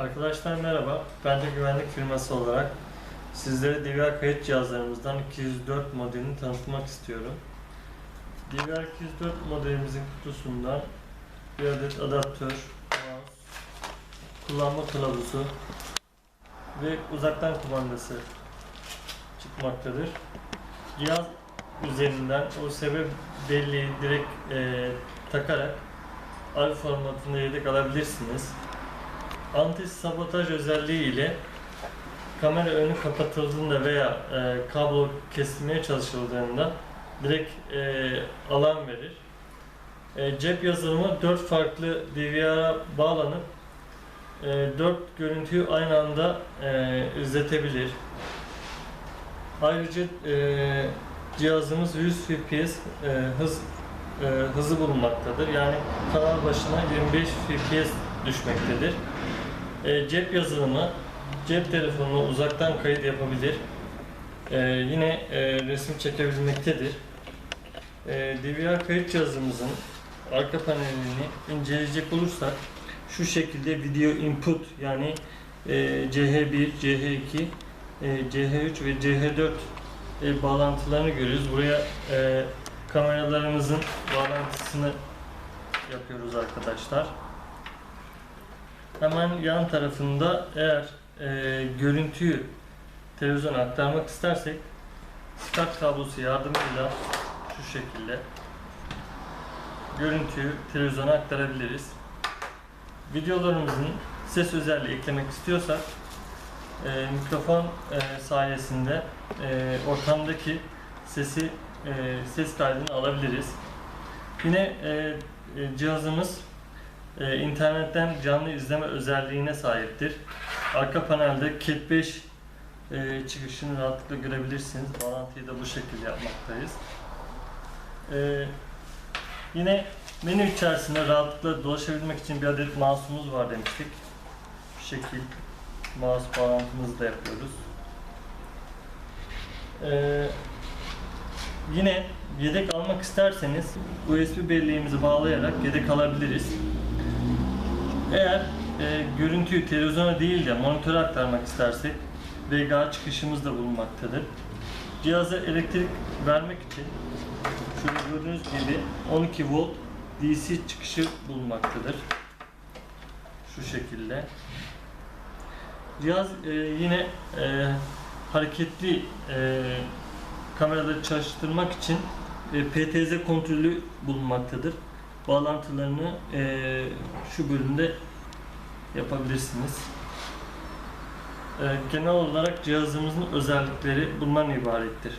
Arkadaşlar merhaba. Ben de güvenlik firması olarak sizlere DVR kayıt cihazlarımızdan 204 modelini tanıtmak istiyorum. DVR 204 modelimizin kutusundan bir adet adaptör, kullanma kılavuzu ve uzaktan kumandası çıkmaktadır. Cihaz üzerinden USB belleği direkt eee, takarak AV formatında yedek alabilirsiniz. Anti sabotaj özelliği ile kamera önü kapatıldığında veya e, kablo kesilmeye çalışıldığında direkt e, alan verir. E, cep yazılımı 4 farklı DVR'a bağlanıp e, 4 görüntüyü aynı anda e, izletebilir. Ayrıca e, cihazımız 100 fps e, hız e, hızı bulunmaktadır. Yani kanal başına 25 fps düşmektedir. E, cep yazılımı cep telefonuna uzaktan kayıt yapabilir. E, yine e, resim çekebilmektedir. E, DVR kayıt cihazımızın arka panelini inceleyecek olursak şu şekilde video input yani e, CH1, CH2, e, CH3 ve CH4 e, bağlantılarını görüyoruz. Buraya e, kameralarımızın bağlantısını yapıyoruz arkadaşlar. Hemen yan tarafında eğer e, görüntüyü televizyona aktarmak istersek SCART kablosu yardımıyla şu şekilde görüntüyü televizyona aktarabiliriz. Videolarımızın ses özelliği eklemek istiyorsak e, mikrofon e, sayesinde e, ortamdaki sesi e, ses kaydını alabiliriz. Yine e, e, cihazımız e, internetten canlı izleme özelliğine sahiptir. Arka panelde Cat 5 e, çıkışını rahatlıkla görebilirsiniz. Bağlantıyı da bu şekilde yapmaktayız. E, yine menü içerisinde rahatlıkla dolaşabilmek için bir adet mouse'umuz var demiştik. Şu şekil mouse bağlantımızı da yapıyoruz. E, yine yedek almak isterseniz USB belleğimizi bağlayarak yedek alabiliriz. Eğer e, görüntüyü televizyona değil de monitöre aktarmak istersek VGA çıkışımız da bulunmaktadır. Cihaza elektrik vermek için şöyle gördüğünüz gibi 12 volt DC çıkışı bulunmaktadır. Şu şekilde. Cihaz e, yine e, hareketli e, kameraları çalıştırmak için e, PTZ kontrolü bulunmaktadır. Bağlantılarını e, şu bölümde yapabilirsiniz. E, genel olarak cihazımızın özellikleri bundan ibarettir.